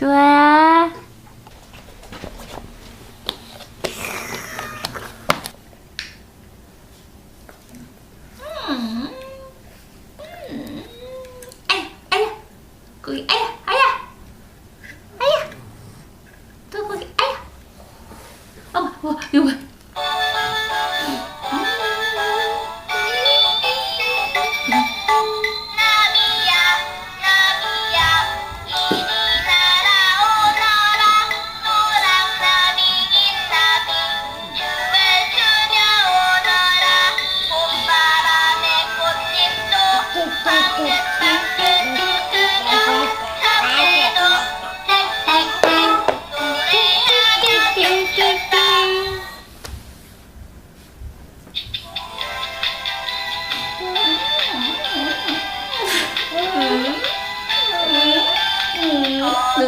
또아야. 아야, 아야, 거기 아야, 아야, 아야. 또 거기 아야. 어머, 어, 이거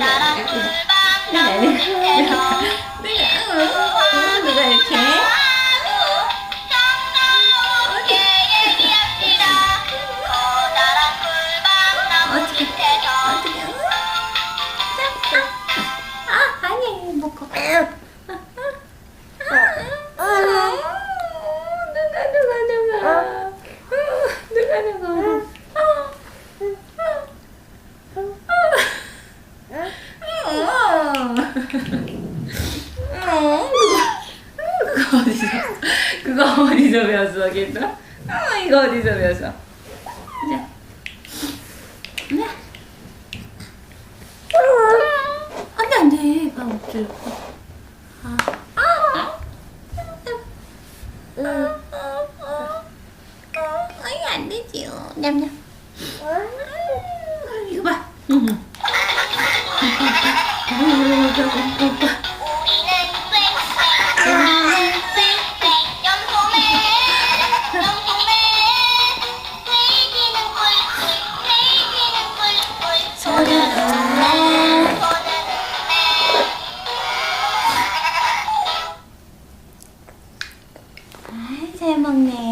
커다란 꿀밤 이렇게 누가, 누가. 누가, 누가. 그거 어디서? 그거 어디서 배웠어, 걔도? 어, 이거 어디서 배웠어? 자, 네. 안돼 아 어쩔 아, 아, 아, 이거 안 되지요. 냠냠. 이거 봐. 오빠 오빠 아, 잘 먹네.